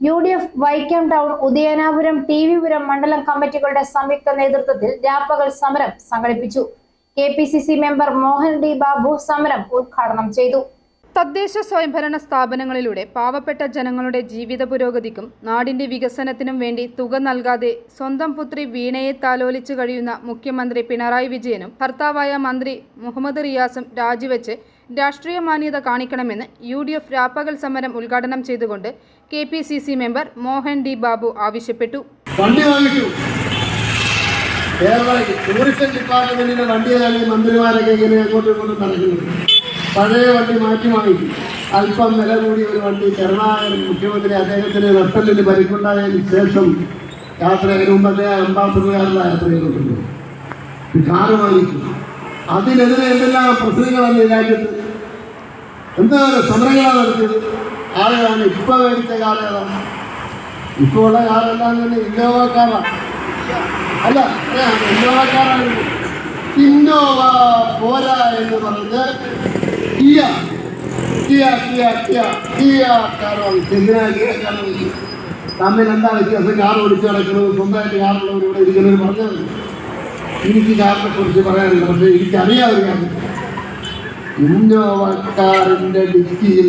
U D F Vaikom town Udayanapuram T Vipuram മണ്ഡലം കമ്മിറ്റികളുടെ സംയുക്ത നേതൃത്വത്തിൽ രാപ്പകൽ സമരം സംഘടിപ്പിച്ചു. K P C C member Mohan D Babu സമരം ഉദ്ഘാടനം ചെയ്തു. തദ്ദേശ സ്വയംഭരണ സ്ഥാപനങ്ങളിലൂടെ പാവപ്പെട്ട ജനങ്ങളുടെ ജീവിത പുരോഗതിക്കും നാടിന്റെ വികസനത്തിനും വേണ്ടി തുക നൽകാതെ സ്വന്തം പുത്രി വീണയെ താലോലിച്ചു കഴിയുന്ന മുഖ്യമന്ത്രി പിണറായി വിജയനും ഭർത്താവായ മന്ത്രി മുഹമ്മദ് റിയാസും രാജിവെച്ച് രാഷ്ട്രീയ മാന്യത കാണിക്കണമെന്ന് യു ഡി എഫ് രാപ്പകൽ സമരം ഉദ്ഘാടനം ചെയ്തുകൊണ്ട് K P C C member Mohan D Babu ആവശ്യപ്പെട്ടു. വണ്ടി വാങ്ങിച്ചു ടൂറിസം ഡിപ്പാർട്ട്മെന്റിന്റെ വണ്ടിയിലാണ് ഈ മന്ത്രിമാരൊക്കെ ഇങ്ങനെ അങ്ങോട്ടും ഇങ്ങോട്ടും നടക്കുന്നത് പഴയ വണ്ടി മാറ്റി വാങ്ങിക്കും. അല്പം വില കൂടിയ ഒരു വണ്ടി കരുണാകരൻ മുഖ്യമന്ത്രി അദ്ദേഹത്തിന് നട്ടലിന് പരിക്കുണ്ടായതിനു ശേഷം യാത്ര അതിന് മുമ്പ് അദ്ദേഹം അംബാസഡറുകാരുടെ യാത്ര ചെയ്തിട്ടുണ്ട് കാറ് വാങ്ങിച്ചു അതിനെതിരെ എന്തെല്ലാം പ്രശ്നങ്ങളാണ് ഈ രാജ്യത്ത്? എന്താണ് സമരങ്ങളാണ് നടത്തിയത്? ആളുകളാണ് ഇപ്പൊ മേടിച്ച ഏതാണ്? ഇപ്പോൾ ഉള്ള കാറെല്ലാം തന്നെ ഇന്നോവ കാറാണ് അല്ല ഇന്നോവക്കാരാണ്. ഇന്നോവ പോരാ എന്ന് പറഞ്ഞ് Kia Kia Kia Kia Kia കാറാണ് വാങ്ങിച്ചത്? തമ്മിൽ എന്താ വ്യത്യാസം? കാർ ഓടിച്ചു നടക്കുന്നത് സ്വന്തമായിട്ട് കാറുള്ളവർ ഇവിടെ ഇരിക്കുന്നവർ പറഞ്ഞത് എനിക്ക് കാറിനെ കുറിച്ച് പറയാനുണ്ട്. പക്ഷേ എനിക്കറിയാതെ കാര്യം. ഇന്നോവ കാറിന്റെ ഡിക്കിയിൽ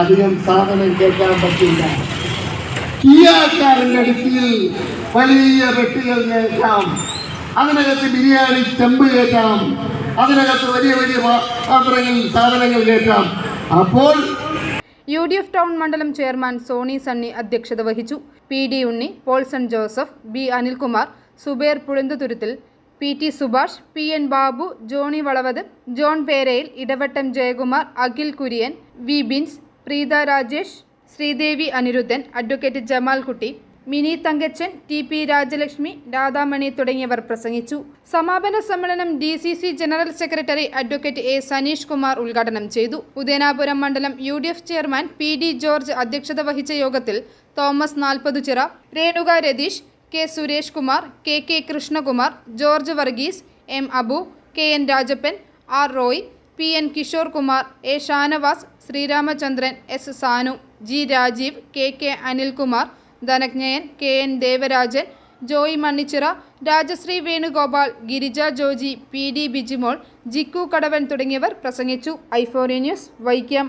അധികം സാധനം കേൾക്കാൻ പറ്റില്ല. കിയാക്കാരന്റെ ഡിക്കിയിൽ വലിയ വെട്ടികൾ കേൾക്കാം. അതിനകത്ത് ബിരിയാണി ചെമ്പ് കേൾക്കാം. അതിനകത്ത് വലിയ വലിയ പാത്രങ്ങൾ സാധനങ്ങൾ കേൾക്കാം. അപ്പോൾ യു ഡി എഫ് ടൗൺ മണ്ഡലം ചെയർമാൻ സോണി സണ്ണി അധ്യക്ഷത വഹിച്ചു. P D Unni Paulson Joseph B Anilkumar Subair Pulinthuthuruthil P T Subhash P N Babu Johny Valavath John Perayil Edavattom Jayakumar Akhil Kurian V Bins Preetha Rajesh Sreedevi Anirudhan advocate Jamal Kutty Mini Thankachan T P Rajalakshmi Radhamani തുടങ്ങിയവർ പ്രസംഗിച്ചു. സമാപന സമ്മേളനം D C C general secretary advocate A Saneesh Kumar ഉദ്ഘാടനം ചെയ്തു. ഉദയനാപുരം മണ്ഡലം U D F chairman P D George അധ്യക്ഷത വഹിച്ച യോഗത്തിൽ Thomas Nalpathuchira Renuka Ratheesh K Suresh Kumar K K Krishnakumar George Varghese M Abu K N Rajappan R Roy P N Kishore Kumar A Shanavas Sreeramachandran S Sanu G Rajeev K K Anilkumar Dhananjayan K N Devarajan Joy Mannichira Rajasree Venugopal Girija Joji P D Bijimol Jikku Kadavan തുടങ്ങിയവർ പ്രസംഗിച്ചു. ഐഫോറി news Vaikom.